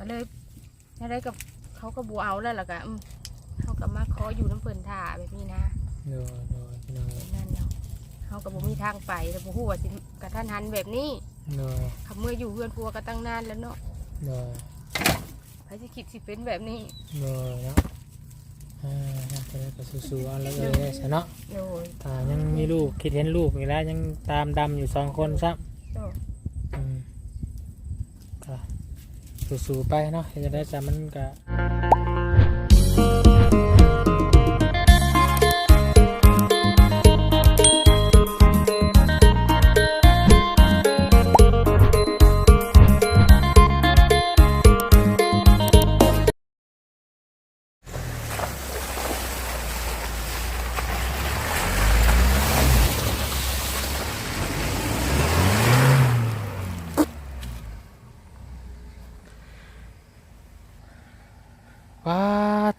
ก็เลยได้กับเขาก็บูเอาแล้วล่ะก็อืมเขาก็มาขออยู่น้ำเพิ่นท่าแบบนี้นะโดยโดยพี่น้องเอ้ยนั่นเนาะเขาก็บ่มีทางไปแล้วบ่ฮู้ว่าสิกระทันหันแบบนี้โดยคำเมื่ออยู่เพื่อนพัวก็ตั้งนานแล้วเนาะโดยใครสิคิดสิเป็นแบบนี้โดยเนาะอ่าน่าจะได้ก็สู้ๆเอาแล้วเลยซะเนาะโดย อ่ายังมีลูกคิดเห็นลูกอยู่แล้วยังตามดำอยู่สองคนซ้โดยำอืมก็ สู้ๆไปเนาะเฮ็ดจะได้จำมันก็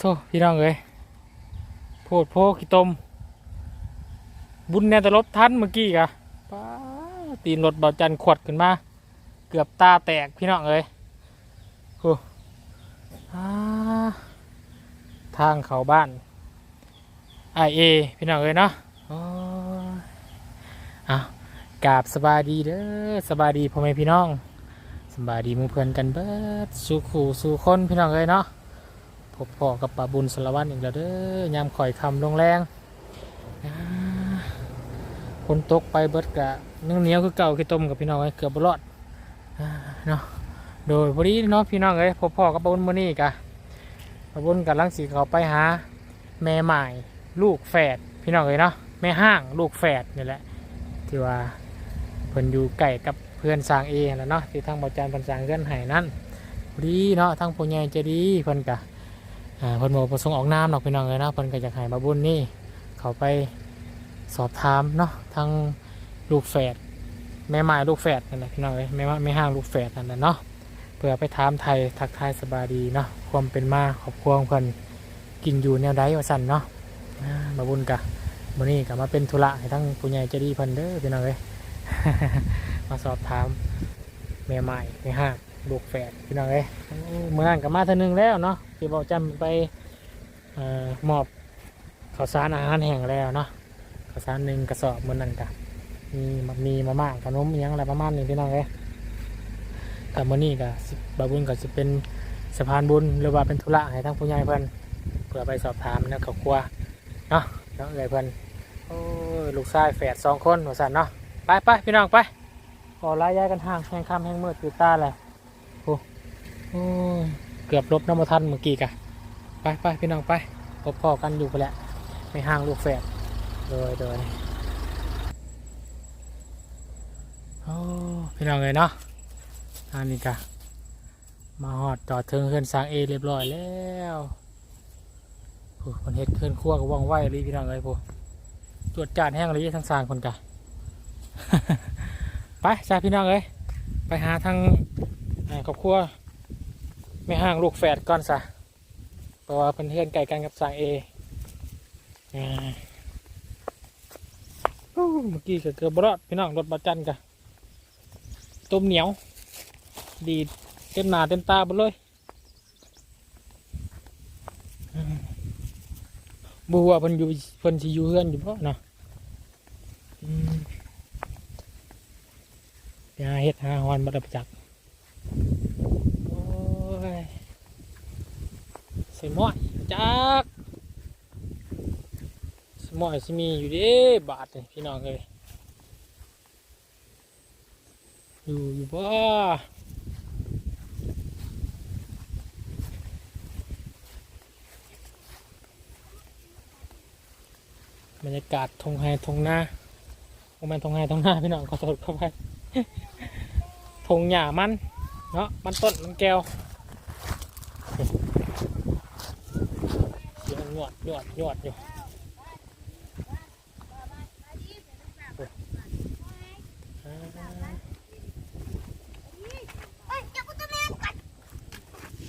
โถพี่น้องเอ้ยโพดโพขี้ตม บุญแน่แต่รถทันเมื่อกี้กะป้าตีนรถเบาจันขวดขึ้นมา เกือบตาแตกพี่น้องเอ้ยโอ้ทางเขาบ้านไอเอพี่น้องเอ้ยเนาะอ้ยอะกาบสบายดีเด้อสบายดีพ่อแม่พี่น้องสบายดีมู่เพื่อนกันเบิดสู่ขู่สู่คนพี่น้องเอ้ยเนาะ บพ่อกับป้าบุญสารวัตรอีกแล้วเด้อยามข่อยคำลงแรงอ่าฝนตกไปเบิดกะนึ่งเหนียวคือเก่าคือต้มกับพี่น้องเอ้เกือบบรอดเนาะโดยพอดีเนาะพี่น้องเอ้ยพ่อพ่อกับปะบุญมื้อนี้กะปะบุญกับลังสีเขาไปหา แม่ใหม่ลูกแฝดพี่น้องเอ้ยเนาะแม่ห้างลูกแฝดนี่แหละที่ว่าเพิ่นอยู่ใกล้กับเพื่อนสร้างเองแล้วเนาะที่ทางบอจานเพิ่นสร้างเงื่อนไห้นั่นดีเนาะทางผู้ใหญ่จะดีเพิ่นกะ เพิ่นบอกประสงค์ออกน้ำเนาะพี่น้องเอ้ยนะเพิ่นก็อยากให้บาบุญนี่เขาไปสอบถามเนาะทางลูกแฝดแม่ไม้ลูกแฝดนั่นแหละพี่น้องเอ้ยแม่ว่าแม่ห้างลูกแฝดนั่นแหละเนาะเพื่อไปถามไทยทักทายสบายดีเนาะความเป็นมาครอบครัวของเพิ่นกินอยู่แนวใดว่าสั่นเนาะมาบุญกะมื้อนี้ก็มาเป็นธุระให้ทั้งผู้ใหญ่ใจะดีเพิ่นเด้อพี่น้องเอ้ยมาสอบถามแม่ไม้แม่ห้าง ลูกแฝดพี่น้องเอ้ยเมื่อนั้นก็มาเท่านึงแล้วเนาะที่บอกจำไปเอ่อมอบข้าวสารอาหารแห้งแล้วเนาะข้าวสารหนึ่งกระสอบเมือนนั่นกะมีมีมาม่าขนมยังอะไรประมาณนี้พี่น้องเอ้ยกับมื้อนี้ก็สิบาบุญก็จะเป็นสะพานบุญหรือว่าเป็นธุระให้ทั้งผู้ใหญ่เพิ่อนเพื่อไปสอบถามนะครอบครัวเนาะแล้วเอ้ยเพิ่นโอ้ลูกชายแฝดสองคนว่าซั่นเนาะไปไปพี่น้องไปขอลายย้ายกันห่างแห้งคำแห้งมืดอยู่ตาและโอ้ โอ้เกือบลบน้ำมาทันเมื่อกี้กะไปไปพี่น้องไปพบพ่อกันอยู่ไปแหละไม่ห่างลูกแฝดโดยโดยโอ้พี่น้องเลยเนาะอันนี้กะมาหอดจอดเทิงเคลื่อนสางเอเรียบร้อยแล้วโอ้คนเฮ็ดเคลื่อนขั้วก็ว่องไวเลยพี่น้องเลยพวกตรวจจานแห้งเลยทั้งสางคนกะไปจ้าพี่น้องเลยไปหาทางครอบครัว ไม่ห่างลูกแฝดก่อนซะเพราะว่าเพื่อนไก่กันกับสางเอเมื่อกี้ก็เกือบบรอดพี่น้องรถบัจันกะต้มเหนียว ดีเต็มหนาเต็มตาหมดเลยบัวเพิ่นอยู่เพิ่นสิอยู่เฮือนอยู่บ่เนาะอืมไปหาเฮ็ดหาฮอนบ่ได้ประจักษ์โอ้ยใสมอยจักสมอยสิมีอยู่เด้บาทพี่น้องเลยอยู่อยู่บ่บรรยากาศทงไฮทงหน้าโมเมนทงไฮทงหน้าพี่น้องขอโทษเข้าไปทงหญ้ามันเนาะมันต้นมันแก้วเสียง หยวดหยวดหยวดอยู่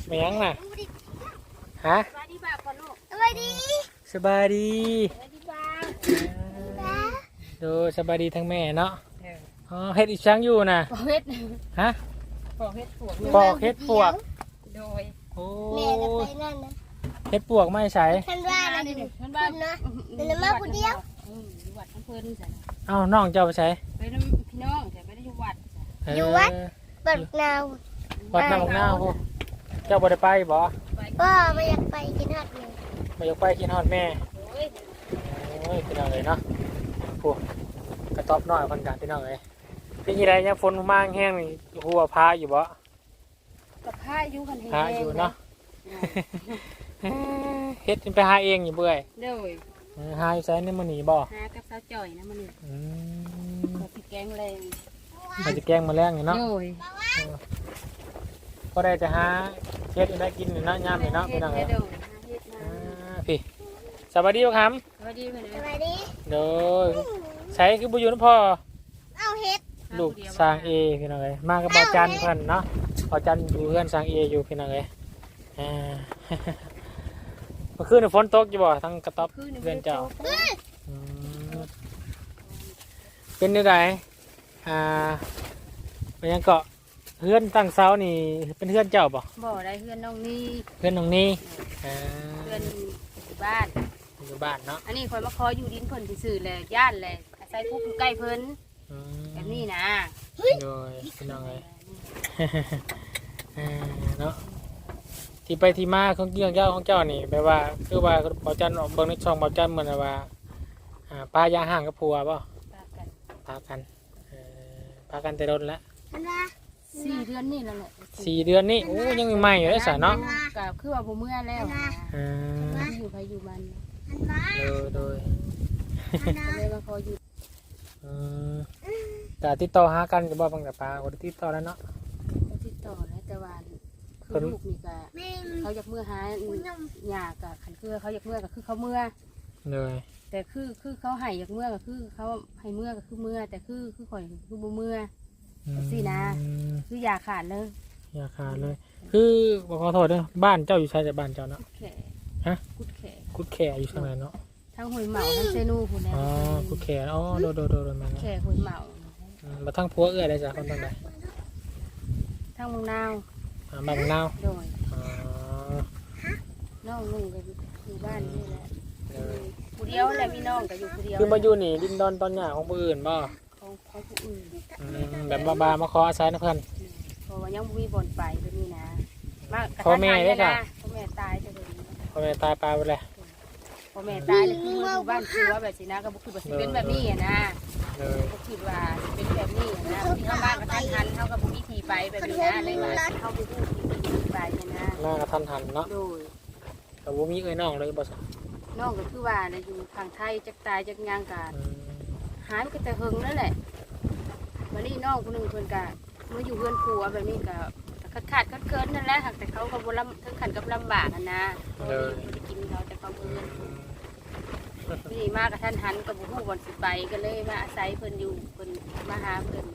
ไม่ยังน่ะฮะสวัสดีบ่าวก่อนลูกสวัสดีสบายดีสวัสดีบ่าวดูสบายดีทั้งแม่เนาะอ๋อเฮ็ดอีช่างอยู่น่ะปอกเฮ็ดฮะปอกเฮ็ดปวกปอกเฮ็ดปวกโดยโอ้แม่จะไปนั่นนะเฮ็ดปวกไม่ใช้ท่า นว่านะนี่ดิเพิ่นว่าเพิ่นนะเดี๋ยวมาผู้เดียวอืมอยู่วัดน้ำเพิ่นจ้ะเอ้าน้องเจ้าไปใช้ไปน้ำพี่น้องแต่ไม่ได้อยู่วัดจ้ะอยู่วัดเปิดนาววัดน้ำบักนาวพูเจ้าบ่ได้ไปบ่ไปก็ไม่อยากไปกินฮอดเลยบ่อยากไปกินฮอดแม่ โอ้ยโอ้ยพี่น้องเอ้ยเนาะพูกระต๊อบน้อยเพิ่นกันพี่น้องเอ้ยเป็นยังไงยังฝนมาแห้งนี่หัวพาอยู่บ่กับผ้าอยู่กันแห้งพาอยู่เนาะ เฮ็ดไปหาเองอยู่เบื่อยเด้อเออหาอยู่ไสในมื้อนี้บ่หากับสาวจ่อยนะมันนี่อืมกับพี่แกงแรงมันจะแกล้งมาแล้งนี่เนาะโดยก็ได้จะหาเฮ็ดอยู่ได้กินนี่เนาะยามนี่เนาะพี่น้องเฮ็เอ้ดยเด้อหาเฮ็ดอ่มาาพี่สวัสดีบ่ครับสวัสดีเพิ่นสเอ้ยวัสดีโดยใช้คือบุญนพ่อ เอาเฮ็ดลูกสร้างเอพี่น้องเอ้ยมากับบ่าวจันเพิ่นเนาะบ่าวจันอยู่เพื่อนสร้างเออยู่พี่น้องเอ้ยอ่าเมื่อคืนนี่ฝนตกอยู่บ่ทั้งกระต๊อบคือนี่เพื่อนเจ้าเอ้ยอืมเป็นจังไดอ่าเป็นหยังเกาะเพื่อนตั้งเสานี่เป็นเพื่อนเจ้าบ่บ่ได้เพื่อนน้องนี่เพื่อนน้องนี่อ่าเพื่อนอยู่บ้านอยู่บ้านเนาะอันนี้คอยมาขออยู่ดินเพิ่นซื่อๆแหละย่านแหละอาศัยผู้อยู่ใกล้เพิ่นอืมแบบนี้นะโดยพี่น้องเอ้ยอ่าเนาะ ที่ไปที่มาของเกี่ยวเจ้าของเจ้านี่แปลว่า คือว่าบอจันออกเบิ่งในช่องบอจันเหมือนว่าอ่าป้ายาห่างกับผัวป่ะปากันพากันเอ่อพากันแต่รถแล้วท่านว่าสี่เดือนนี่แล้วแหละสี่เดือนนี่โอ้ยังใหม่อยู่เลยสาเนาะก็คือว่าบ่เมื่อแล้วนะอ่าอยู่ไปอยู่มันท่านว่าโดยโดยท่านก็ว่าเลยมาขออยู่อืมแต่ติดต่อหากันจะบอกบางแต่ปลาคนติดต่อแล้วเนาะก็ติดต่อแล้วแต่ว่า คือลูกนี่ก็แม่เขาอยากเมื่อหาคุณยมหยากับขันคือเขาอยากเมื่อก็คือเขาเมื่อเลยแต่คือคือเขาให้อยากเมื่อก็คือเขาให้เมื่อก็คือเมื่อ แต่คือคือข่อยคือบ่เมื่อสินะอืมคืออย่าขาดเลยอย่าขาดเลย คือบอกขอโทษเด้อบ้านเจ้าอยู่ชายแต่บ้านเจ้าเนาะกุดแขฮะกุดแขคุดแขอยู่ทางไหนเนาะทั้งหอยเหมาทั้งเซนูพุ่นแหละอ๋อคุดแขอ๋อโดดโดดโดดโดดมาแขแล้วหอยเหมาอืมมาทั้งพัวเอื้อได้จ้ะคนตรงไหนทั้งเมืองนาว อ่าบ้านนาวโดยอ๋อน้องนุ่งก็อยู่บ้านนี่แหละเลยผู้เดียวแหละมีน้องก็อยู่ผู้เดียวคือมาอยู่นี่ดินดอนตอนหยาของผู้อื่นบ่ของของผู้อื่นอืมแบบบาๆมาขออาศัยนะเพื่อน เพราะว่ายังบ่มีบ่อนไปแบบนี้นะมากระพ่อแม่ทันหันได้เลยค่ะนะพ่อแม่ตายจะเลยพ่อแม่ตายไปไปเลยพ่อแม่ตายเลยคือมาอยู่บ้านคือว่าแบบสินะก็บ่คือว่าสิเป็นแบบนี้อะนะ เลยบ่คิดว่าสิเป็นแบบนี้อะนะที่เข้าบ้านกระทันหันเฮาก็บ่มีที่ ไปแบบนี้นะเลยว่าเฮาบ่รู้ที่ไปเนี่ยนะหน้ากระทันหันเนาะโดยแต่ว่ามีเอ้ยน้องเลยบ่สะน้องก็คือว่าเนี่ยอยู่ทางไทยจักตายจักหยังกันอืมหายไปก็แต่เฮิงนั่นแหละวันนี้น้องคนหนึ่งเพิ่นก็มาอยู่เพื่อนผัวแบบนี้ก็ขาดขาดๆเคินๆนั่นแหละหากแต่เขาก็บ่ลำถึงขันกับลำบากอะนะเขาบ่ได้กินเขาแต่เขาเพื่อนนี่มากกับท่านหันกับบุหูบอลสิไปก็เลยมาอาศัยเพิ่นอยู่เพิ่นมาหาเพิ่น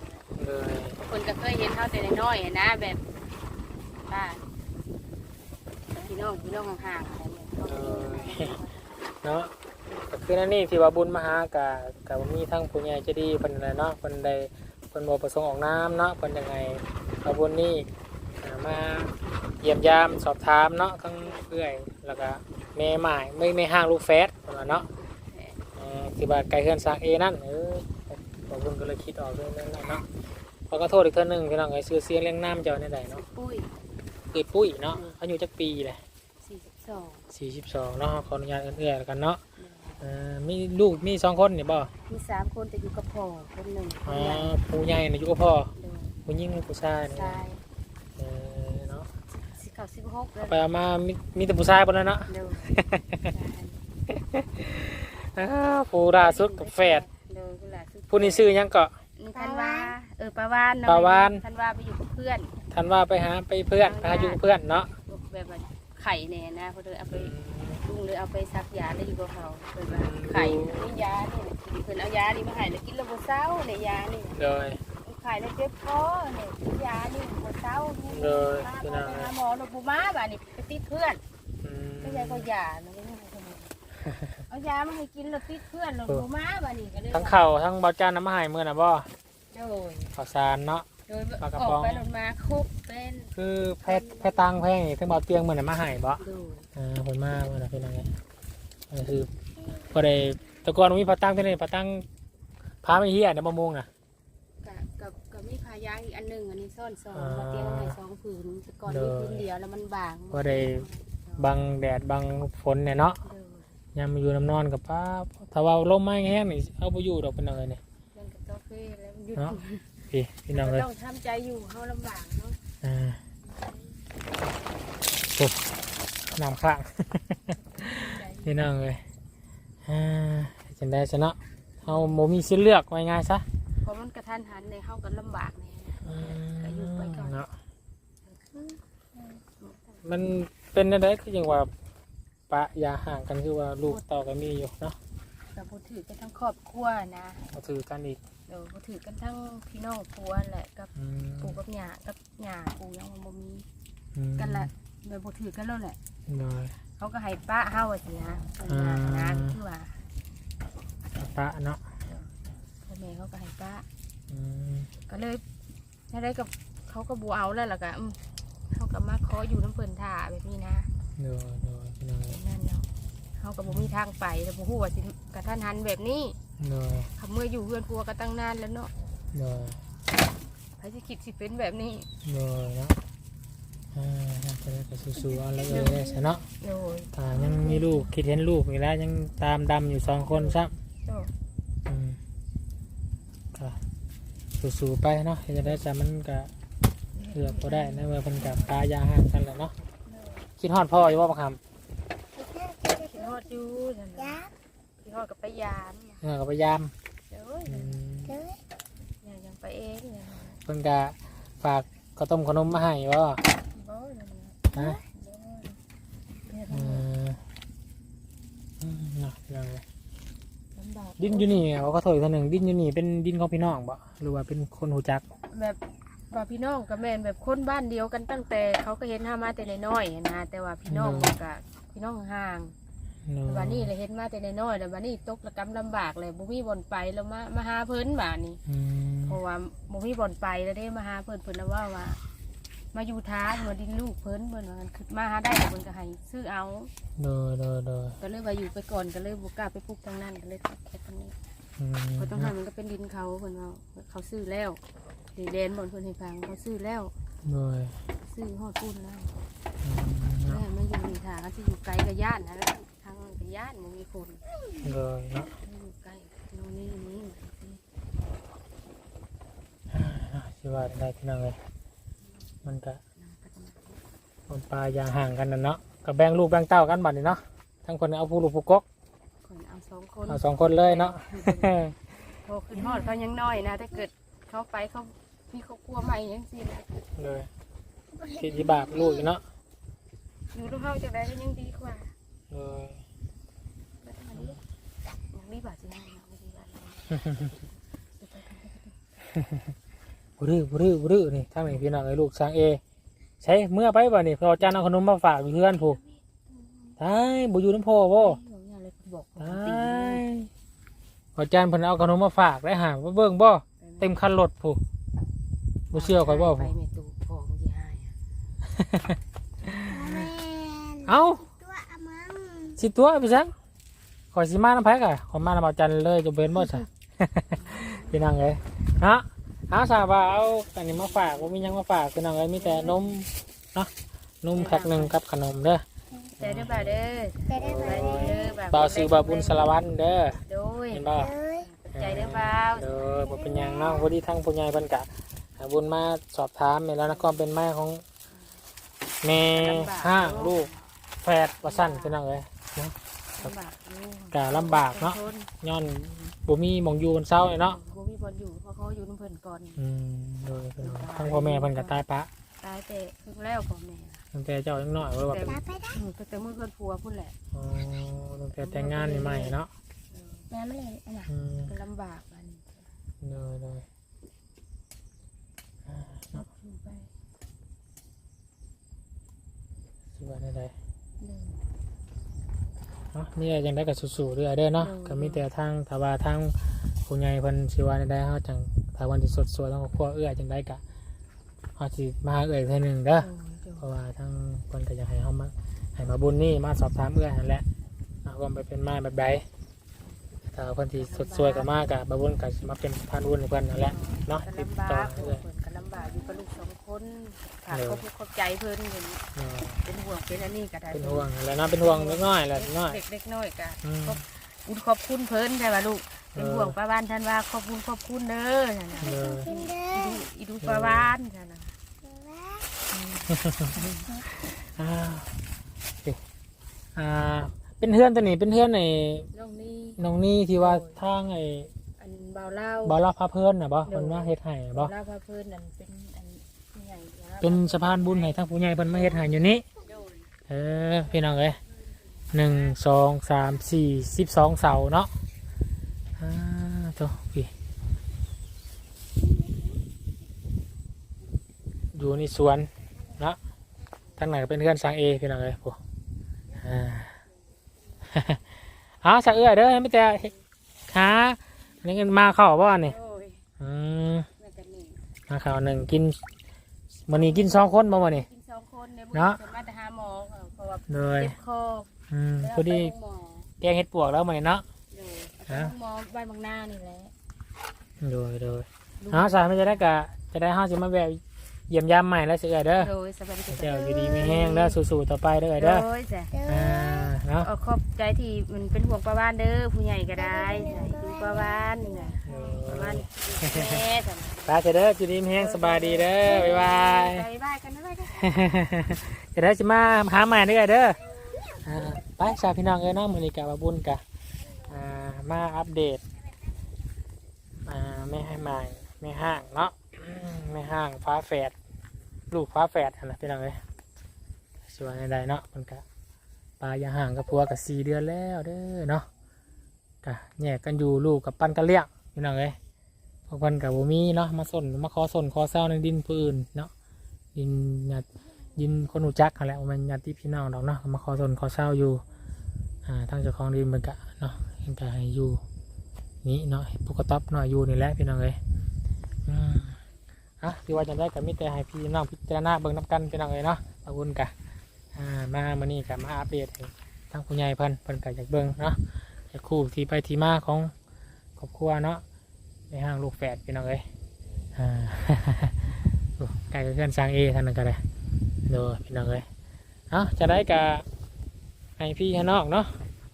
เลยเพิ่นก็เคยเห็นเขาแต่น้อยๆอะนะแบบบ้านพี่น้องพี่น้องห่างๆอะไรเนี่ยเขาก็อยู่เนาะก็คือนั่นนี่ที่ว่าบุญมาหากะกะมีทั้งผู้ใหญ่ใจะดีเพิ่นอะไรเนาะเพิ่นได้เพิ่นบ่ประสงค์ออกน้ำเนาะเพิ่นยังไงเอาบุญนี่อ่ามาเยี่ยมยามสอบถามเนาะทั้งเอื้อยแล้วก็แม่หมายไม่ไม่ห้างลูกแฟดเพิ่นว่าเนาะ เอ่อที่ว่าไก่เฮือนซากเอนั่นเออพอคุณก็เลยคิดออกเรื่องนั้นแหละเนาะ พอก็โทษอีกเท่านึงพี่น้องไอ้ซื้อเสียงเลี้ยงน้ำเจ้าในใดเนาะปุ้ยเกิดปุ้ยเนาะอายุจักปีเลย42สี่สิบสองเนาะขออนุญาตเอื้อนๆแล้วกันเนาะเออมีลูกมีสองคนนี่บ่มีสามคนแต่อยู่กับพ่อคนหนึ่งคอ๋นอใหญ่ผู้ใหญ่นี่อยู่กับพ่อเดินผู้หญิงผู้ชายนี่ชายเออเนาะสิบเก้าสิบหกเลยไปเอามามีมีแต่ผู้ชายบนนั้นเนาะเดินอ้าวผู้ล่าสุดกับแฝดเดินคือล่ะสุดผู้นี้ซื้อหยังเกาะนี่ทันว่าเออ ปลาวานเะปลาวาฬทันว่าไปอยู่กับเพื่อน ท่านว่าไปหาไปเพื่อนไปหาอยู่กับเพื่อนเนาะแบบว่าไข่แน่นะเขาเลยเอาไปลุงเลยเอาไปซักยาแล้วอยู่กับเขาเพิ่นว่าไข่นี่ยานี่เพิ่นเอายานี่มาให้แล้วกินแล้วบ่เศร้าเนี่ยยานี่โดย ไข่แล้วเจ็บคอเนี่ยกินยานี่บ่เศร้านี่เลยมาพี่ไปน้องหาหมอหนูบ่มาบ่านี่ไปติดเพื่อนอืมก็ยายก็ยาเนาะไม่ให้คนอื่นเอายามาให้กินแล้วติดเพื่อนแล้วบ่มาบ่านี่ก็เลยทั้งเข่าทั้งเบาจานน้ำมาใหายมือนะบ่ โอ้ยข้าวสารเนาะ โดยปลากระออป๋กอง ไปรถมาคุบเป็นคือแพทย์แพทย์ตังแพงนี่ถึงบอกเตียงมื้อน่ะมาให้บ่ดูอ่าผลมาเมื่อไหร่เป็นยังไงก็คือพอได้แตะกอนมีพาตั้งที่นี่พาตั้งพาไม่เฮียในมะม่วงนะ กับกับกับมีพายางอีกอันหนึงอันนี้ซ่อนสองอ่ามาเตียงให้สองผืนแต่ก่อนเด้มีอผืนเดียวแล้วมันบางพอได้ บังแดดบังฝนเนี่ยเนาะเด้อยามมาอยู่น้ำนอนกับป้าถ้าว่าลมไม่แห้งนี่เอาไปอยู่ดอกเป็นอะไรเนี่ย หยุดเนาะพี่พี่น้องเลยต้องทำใจอยู่เฮาลำบากเนาะอ่าโอ้น้ำข้างพี่น้องเลยอ่าจังได้ซะเนาะเอาโมมีสิทธิ์เลือกไว้ง่ายซะเพราะมันกระทันหันในเฮาก็ลำบากแน่นะอืมก็อยู่ไว้ก่อนเนาะมันเป็นอะไรคือยังว่าปะยาห่างกันคือว่าลูกเต่ากันมีอยู่เนาะ กับบ่ถือกันทั้งครอบครัวนะมาถือกันอีกเดี๋ยวบ่ถือกันทั้งพี่น้องผัวแหละกับอืมปู่กับย่ากับย่าปู่ยังบ่มีอืมกันละเดี๋ยวบ่ถือกันแล้วแหละหน่อยเขาก็ให้ป้าเฮาอะสินะเพิ่นว่าอ่านะคือว่าปะเนาะพ่อแม่เขาก็ให้ป้าอืมก็เลยอะไรกับเขาก็บ่เอาแล้วล่ะก็อืมเขาก็มาขออยู่น้ำเพิ่นท่าแบบนี้นะหน่อยหน่อยหน่อยนั่นเนาะ เขาก็บ่มีทางไปแล้วบ่ฮู้ว่าสิกระทันหันแบบนี้หน่อยคำเมื่ออยู่เพื่อนพัวก็ตั้งนานแล้วเนาะหน่อยใครสิคิดสิเป็นแบบนี้หน่อยเนาะอ่าน่าจะได้ไปสู้ๆเอาแล้วเอ้ยได้ซะเนาะโอ้ยอ่ายังมีลูกคิดเห็นลูกอีกแล้วยังตามดำอยู่สองคนซับโอ้อืมก็สู้ๆไปเนาะเฮ็ดจะได้ซะมันก็เลือกบ่ได้นะเมื่อเพิ่นกับปายาห่างกันแหละเนาะคิดฮอดพ่ออยู่ว่าบ่คำคิด ฮอดอยู่นั่นยาน่ะคิดฮอดกับไปยามเออก็พยายามเด้ออืมเด้อยังยังไปเองเนี่ยเพิ่นก็ฝากข้าวต้มขนมมาให้บ่บ่นั่นน่ะฮะเนี่ยเอออืมเนาะเรื่องเลยลำบากดินอยู่นี่เขาก็โทษอีกเท่าหนึ่งดินอยู่นี่เป็นดินของพี่น้องบ่หรือว่าเป็นคนหูจักแบบว่าพี่น้องกับแม่นแบบคนบ้านเดียวกันตั้งแต่เขาก็เห็นหามาแต่น้อยๆนะแต่ว่าพี่น้องบอกกะพี่น้องห่าง เนาะวันนี้เลยเห็นมาแต่น้อยๆแต่วันนี้ตกระกำลำบากเลยบ่มีบ่อนไปแล้วมามาหาเพิ่นบ้านนี้อืมเพราะว่าบ่มีบ่อนไปแล้วได้มาหาเพิ่นเพิ่นแล้วว่าว่า มาอยู่ท้าหัวดินลูกเพิ่นเพิ่นว่างั้นคือมาหาได้แต่เพิ่นก็ให้ซื้อเอาโดยโดยโดยก็เลยว่าอยู่ไปก่อนก็เลยบ่กล้าไปปลูกทางนั้นก็เลยแค่ตรงนี้อืมเพราะตรงนั้นมันก็เป็นดินเขาเพิ่นว่าเขาซื้อแล้วดีเดนบ่อนเพิ่นให้ฟังเขาซื้อแล้วโดยซื้อฮอดปุ้นแล้วอืมแม่เนาะมาอยู่นี่ทางก็สิอยู่ไกลกับย่านนะ ทางกับย่านบ่มีคนโดยเนาะอยู่ไกลโน่นนี่นี่เนาะสิว่าได้พี่น้องเลยมันก็คนปลายางห่างกันน่ะเนาะก็แบ่งลูกแบ่งเต้ากันบัดนี้เนาะทั้งคนเอาผู้ลูกผู้กกคนเอาสองคนเอาสองคนเลยเนาะโทรขึ้นฮอดเขายังน้อยนะถ้าเกิดเขาไปเขามีครอบครัวใหม่ยังสินะเลยคิดที่บาปลูกอยู่เนาะอยู่ลูกเฮาจังไดก็ยังดีกว่าเลยแบบนี้ยัง มีบาดสิให้ยังไม่ดีบาดเลยบุรื้อบุรื้อบุรื้อนี่ทั้งนี้พี่น้องไอ้ลูกสร้างเอ ใช้เมื่อไปบ่นี่พอจานเอาขนมมาฝากอยู่เพื่อนผูกตายบุอยู่น้ำพ่อบ่เอาอย่างไรบอกตายพอจานเพิ่นเอาขนมมาฝากได้ห่าว่าเบิ่งบ่เต็มคันรถผูกบ่เชื่อข่อยบ่ไปผูกแม่ตู่พ่อมันสิให้อะแม่นเอ้าตัวอามังสิตัวไปซังข อยสิมาน้ำไผกะขอยมาน้ำเอาจันเลยจะเป็นบ่ซะพี่น้องเอ้ยเนาะเอาสาว่าเอาอันนี้มาฝากบ่มีหยังมาฝากพี่น้องเอ้ยมีแต่นมเนาะนมแพ็คหนึงกับขนมเด้อใจเด้อบ่าวเด้อจะได้ใจไหมเด้อบ่าวบ่าวซื้อบ่าวบุญสารวัตรเด้อโดยเห็นบ่เอ้ยใจเด้อบ่าวเออบ่เป็นหยังเนาะพอดีทั้งผู้ใหญ่เพิ่นกะหาบุญมาสอบถามแม่แล้วนะก็เป็นแม่ของแม่ห้างลูกแฝดว่าซั่นพี่น้องเอ้ย ลำบากอยู่กะลำบากเนาะทนย้อนบ่มีหม่องอยู่บนเซาเลยเนาะบ่มีบอลอยู่เพราะเขาอยู่น้ำเพิ่นก่อน อืมโดยพี่น้องทั้งพ่อแม่เพิ่นก็ตายปะตายแต่ครึ่งแล้วพ่อแม่ตั้งแต่เจ้ายังน้อยว่าเป็นตาไปได้อืมแต่มือเพิ่นผัวพุ่นแหละอ๋อตั้งแต่แต่งงานใหม่ๆเนาะแม่ไม่เลยอันน่ะอืมก็ลำบากอันนี้โดยโดยอยู่ไปสิว่าได้ใดหนึ่งเนาะนี่ยังได้กับสู้ๆเรื่อยเด้อเนาะอืมก็มีแต่ทางถ้าว่าทางผู้ใหญ่เพิ่นสิว่าได้เฮาจังถ้าวันที่สดสวยต้องครัวเอื้อจังได้กะเฮาสิมาหาเอื้อยเทื่อหนึงเด้อเพราะว่าทั้งเพิ่นก็อยากให้เฮามาให้มาบุญนี่มาสอบถามเอื้อยนั่นแหละเอาความไปเป็นมาแบบใด ถ้าเพิ่นสิสดสวยก็มาก็บ่บุญก็สิมาเป็นพานบุญให้เพิ่นนั่นแหละเนาะก็ติดลำบาต่อกเอื้อยเพิ่นก็ลำบากอยู่กับลูกสองคนขาดเออครอบครอบใจเพิ่นเห็นเออเป็นห่วงเป็นอันนี้ก็ได้เป็นห่วงนั่นแหล้วเนาะเป็นห่วงเล็กน้อยแหละน้อย เด็กเล็กน้อยก็อืมอุ่นขอบคุณเพิ่นใช่ป่ะลูกเป็นห่วงป้าบ้านท่านว่าขอบคุณขอบคุณเด้อนั่นน่ะเออกินเด้อีอดูอีดูป้าบ้านนั่นน่ะอ่าโอเคอ่า เป็นเพื่อนตัวนี้เป็นเพื่อนในน้องนี่น้องนี่ที่ว่าทางไอ้อันเบาเล่าบอลลาพาเพื่อนน่ะบ่เพิ่นมาเฮ็ดให้บ่เบาเล่าพาเพิ่นนั่นเป็นอันผู้ใหญ่แล้วเป็นสะพานบุญให้ทางผู้ใหญ่เพิ่นมาเฮ็ดให้อยู่นี้โดยเออพี่น้องเอ้ยหนึ่งสองสามสี่สิบสองเสาเนาะอ่าตัวพี่อยู่ในสวนเนาะทางไหนก็เป็นเพื่อนสร้างเอพี่น้องเอ้ยพวกอ่า เอาสักเอื้อยเด้อไม่แต่หาอันนี้เงินมาเข้าบ่นี่โอ้ยอืมแม่กันนี่มาเข้าหนึ่งกินมันนี้กินสองคนบ่มานี่ กินสองคนในบุญเนาะจะมาแต่หาหมอเพราะว่าเลยเจ็บคออืมแล้วพอดีไปโรงหมอแกงเห็ดปวกแล้วมานี่เนาะโดยฮะไปโรงหมอบ้านบางนานี่แหละโดยโดยเอาสายมันจะได้กะจะได้ห้าสิมาแบบเยี่ยมยามใหม่แล้วสิเอ้ยเด้อโดยสบายดีเจ้าอยู่ดีมีแห้งเด้อสู้ๆต่อไปเด้อเอ้ยโดเด้อยจ้ะ อ่า เนาะเอาขอบใจที่มันเป็นห่วงป้าบ้านเด้อผู้ใหญ่ก็ได้ใส่ดูป้าบ้านนี่นะป้าบ้านแม่จ้ะตาเจะเด้ออยู่ดีมีแห้งสบายดีเด้อบ๊ายบายบายบายกันบ๊ายบายกันจะได้สิมาหาใหม่เด้อเด้ออ่าไปชาวพี่น้องเอ้ยเนาะมื้อนี้กะมาบุญกะอ่ามาอัปเดตอ่าไม่ให้ใหม่ไม่ห้างเนาะอืมไม่ห้างฟ้าแฝดลูกฟ้าแฝดหั่นนะพี่น้องเอ้ยสวยในใดเนาะมันกะ ปลาอย่าห่างกับพัวกับสี่เดือนแล้วเด้อเนาะกะแยกกันอยู่ลูกกับปั้นกันเลี้ยงพี่น้องเอ้ยพวกมันกับบ่มีเนาะมาสนมาขอสนขอเศร้าในดินผู้นเนาะดินญาติยินคนหูจักกันแหละว่ามันญาติพี่น้องดอกเนาะมาขอสนขอเศร้าอยู่อ่าทางเจ้าของดินมันกะเนาะเห็นกะให้อยู่นี่เนาะให้ผู้กต๊อบเนาะอยู่นี่แหละพี่น้องเอ้ยอะที่ว่าจะได้กับมิต่ให้พี่น้องพิจารณาเบิ่งน้ำกันพี่น้องเอ้ยเนาะขอบคุณกะ อ่ามามานี่กะมาอัปเดตให้ทางผู้ใหญ่เพิ่นเพิ่นกะอยากเบิ่งเนาะอยากคู่ที่ไปที่มาของครอบครัวเนาะในห้างลูกแฝดพี่น้องเอ้ยอ่า โอ้ไก่กับเพื่อนสร้างเอท่านนั้นก็ได้เด้อพี่น้องเอ้ยเอ้าจะได้กะให้พี่ให้น้องเนาะ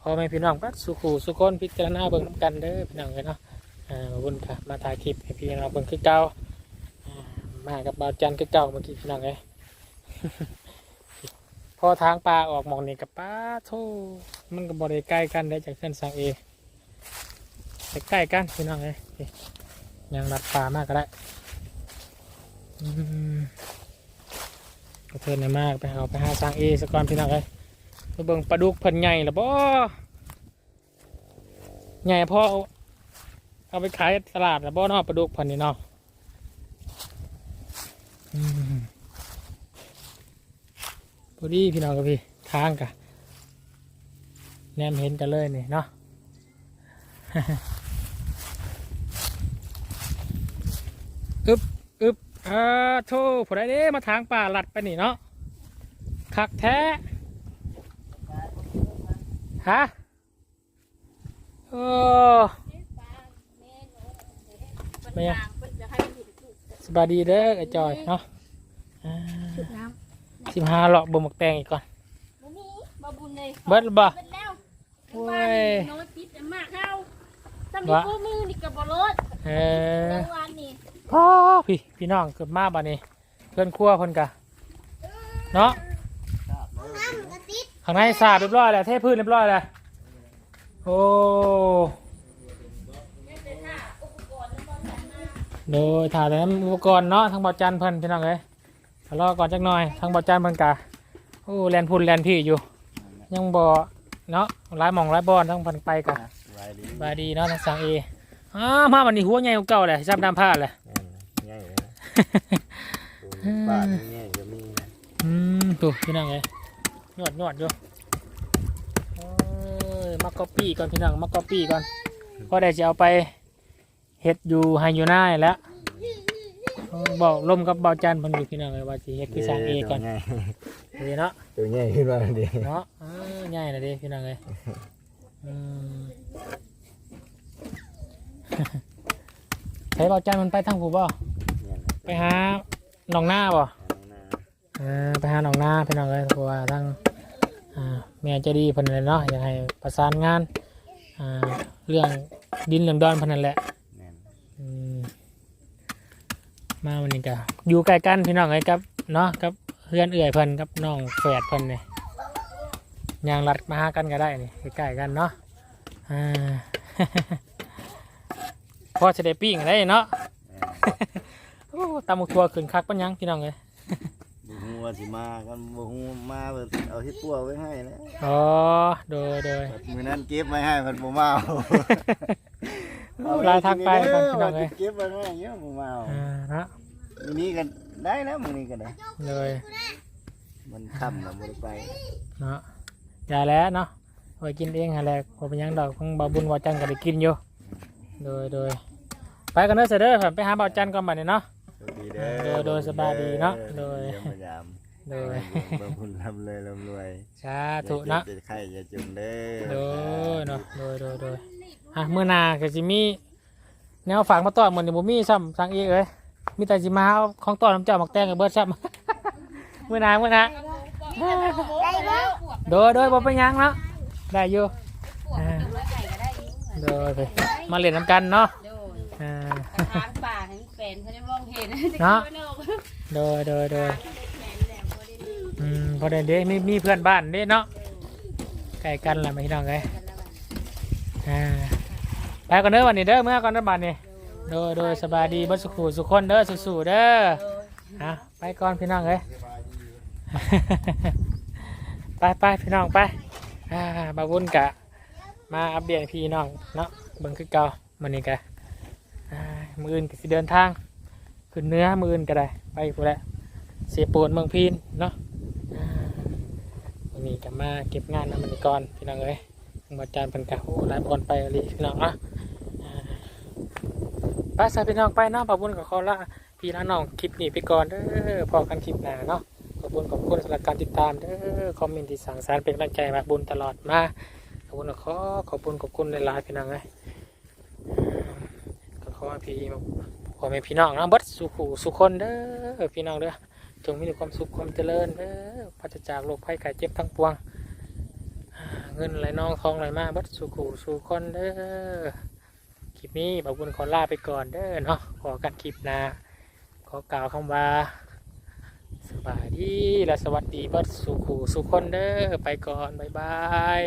พอแม่พี่น้องก็สุขูสุคนพิจารณาเบิ่งน้ำกันเด้อพี่น้องเอ้ยเนาะอ่ามาบุญค่ะมาถ่ายคลิปให้พี่น้องเบิ่งคือเก่าอ่ามากับบาวจันทร์คือเก่าเมื่อกี้พี่น้องเอ้ย อทางปลาออกหมองนี่กับป้าโทมันก็บ่ได้ใกล้กันได้จากเพื่อนสร้างเอใกล้กันพี่น้องเอ้ยนี่ยังรัดปลามากก็ได้อืมก็เพิ่นน่ะมากไปเอาไปหาสร้างเอสก่อนพี่น้องเอ้ยเบิ่งปลาดุกเพิ่นใหญ่ละบ่ใหญ่พอเอาเอาไปขายตลาดละบ่นาะปลาดุกเพิ่นนี่เนาะ อืมพอดีพี่น้องกับพี่ทางกะแนมเห็นกันเลยนี่เนาะอึบอึบอ่าโธ่ผู้ใดเด้มาทางป่าลัดไปนี่เนาะคักแท้ฮะโอ้ไม่ยังสบายดีเด้อไอ้จอยเนาะชุดน้ สิบห้าเลาะบ่หมกแตงอีกก่อน บ่มีบ่บุญเลยเบิดบ่เป็นแล้วโอ้ยน้อยติดมากเฮาสำวะกูมือนี่ก็บ่รถเออรางวัลนี่พ่อพี่พี่น้องเกิดมาบ้านนี้เพื่อนครัวเพิ่นกะเนาะำน้ำกระติดข้างในสาบเรียบร้อยแล้วเทพื้นเรียบร้อยแล้วโอ้โดยถ่ายแต่น้ำอุปกรณ์เนาะทางบอจันเพิ่นพี่น้องเอ้ย รอก่อนจักหน่อยทางบอจันเพิ่นกะโอ้แลนพุ่นแลนพี่อยู่ ยังบ่เนาะหลายหม่องหลายบอนทั้งเพิ่นไปกะลายดีบายดีเนาะทางสังเออ้ามาวันนี้หัวใหญ่กว่าเก่าเลยจับน้ำผ้าเลยง่ายเลยนะป่าง่ายจะมีนะอืมตัวพี่น้องเลยนวดนวดอยู่เอ้ยมาก๊อปปี้ก่อนพี่น้องมาก๊อปปี้ก่อนก็ได้จะเอาไปเฮ็ดอยู่ไฮยูน่าแหล้ว บอกลมกับเบาจันเพิ่นอยู่พี่น้องเลยว่าสิเฮ็ดคือสร้างเอก่อนตัวใหญ่เดี๋ยวเนาะตัวใหญ่ขึ้นมาดิเนาะเออง่ายนะเด้พี่น้องเลยอืมใช้เบาจันมันไปทางผู้บ่ไปหาหนองหน้าบ่เออไปหาหนองหน้าพี่น้องเลยเพราะว่าทางอ่าแม่ใจะดีเพิ่นเลยเนาะอยากให้ประสานงานอ่าเรื่องดินเรื่องดอนเพิ่นนั่นแหละ อืม มาวันนี้ก็อยู่ใกล้กันพี่น้องไอ้กับเนาะกับเพื่อนเอื่อยเพิ่นกับน้องแฝดเพิ่นเนี่ยยางรัดมาหากันก็ได้นี่ใกล้ๆกันเนาะอ่าพอจะได้ปิ้งได้เนาะโอ้ตำหมกทัวขึ้นคักปัญญังพี่น้องเลยบุฮูว่าสิมากันบุฮูมาเพิ่นเอาเฮ็ดตัวไว้ให้นะอ๋อโดยโดยมื้อนั้นเก็บไว้ให้เพิ่นบ่มาเอาลายทักไปกันพี่น้องเลยเก็บไว้ให้เยอะบ่มาเอาอ่าเนาะมื้อนี้กันได้แล้วมื้อนี้ก็ได้ เลยมันค่ำแล้วบ่ได้ไปเนาะอย่าแล้วเนาะเอาไปกินเองหาแหละพอเป็นหยังดอกของบาวบุญวาจันก็ได้กินอยู่โดยโดยไปกันเด้อเสยเด้อครับไปหาบาวจันก่อนบัดนี้เนาะ โชคดีเด้อโดยโดยสบายดีเนาะโดยเยี่ยมพยายามโดยบางคนทำเลยร่ำรวยสาธุเนาะ อย่าเจ็บอย่าไข้อย่าจนเด้โดอยเนาะโดยโดยโดยอะมื้อหน้าก็สิมีแนวฝากมาต้อนมื้อนี้บ่มีซ้ำสั่งอีกเอ้ย มีแต่สิมาเอาของต้อนน้ำเจ้าหมักแตงกับเบิดซ้ำมื้อหน้ามื้อหน้าได้แล้วโดยโดยบ่เป็นหยังเนาะได้อยู่ปวดจุ่มแล้วไก่ก็ได้อยู่โดยไปมาเล่นน้ำกันเนาะโดยอ่าทางป่าให้แฟนเขาจะมองเห็นเนาะโดยโดยโดยอืมพอได้เด้มีมีเพื่อนบ้านเด้เนาะใกล้กันล่ะพี่น้องเอ้ยอ่าไปก่อนเด้อวันนี้เด้อเมื่อก่อนเด้อบัดนี้ โดยโดยสบายดีบัสุขุสุขคนเด้อสู้ๆเด้ออะไปก่อนพี่น้องเอ้ย ไปไปพี่น้องไปอ่าบาวุนกะ มาอัปเดตพี่น้องเนาะเบิ่งคือเก่ามันนี้กะอ่ามืออื่นก็สิเดินทาง ขึ้นเนื้อมืออื่นก็ได้ ไปกูนแหละเสียปูนเมืองพีนเนาะอ่าวันนี้ก็มาเก็บงานนะมันนี้ก่อนพี่น้องเอ้ยทางบาจารย์เพิ่นกะโอ้หลายคนไปเลยพี่น้องเนาะอ่า ไปสายพี่น้องไปเนาะปะบุญกับขอละพี่ละน้องคลิปนี้ไปก่อนเด้อพอกันคลิปหน้าเนาะขอบคุณขอบคุณสำหรับการติดตามเด้อคอมเมนต์ที่สั่งสารเป็นกำลังใจมาบุญตลอดมาขอบคุณขอขอบคุณขอบคุณหลายๆพี่น้องเอ้ยก็ขอพี่พ่อแม่พี่น้องนะบัดสุขสุคนเด้อพี่น้องเด้อจงมีความสุขความเจริญเด้อปราศจากโรคภัยไข้เจ็บทั้งปวง เงินไหลนองทองไหลมาบัดสุขสุคนเด้อ ลิปนี้บาบุญขอลาไปก่อนเด้อเนาะขอกันคลิปหน้าขอกล่าวคำว่าสบายดีและสวัสดีเบัดสุขูสุคนเด้อไปก่อนบ๊ายบาย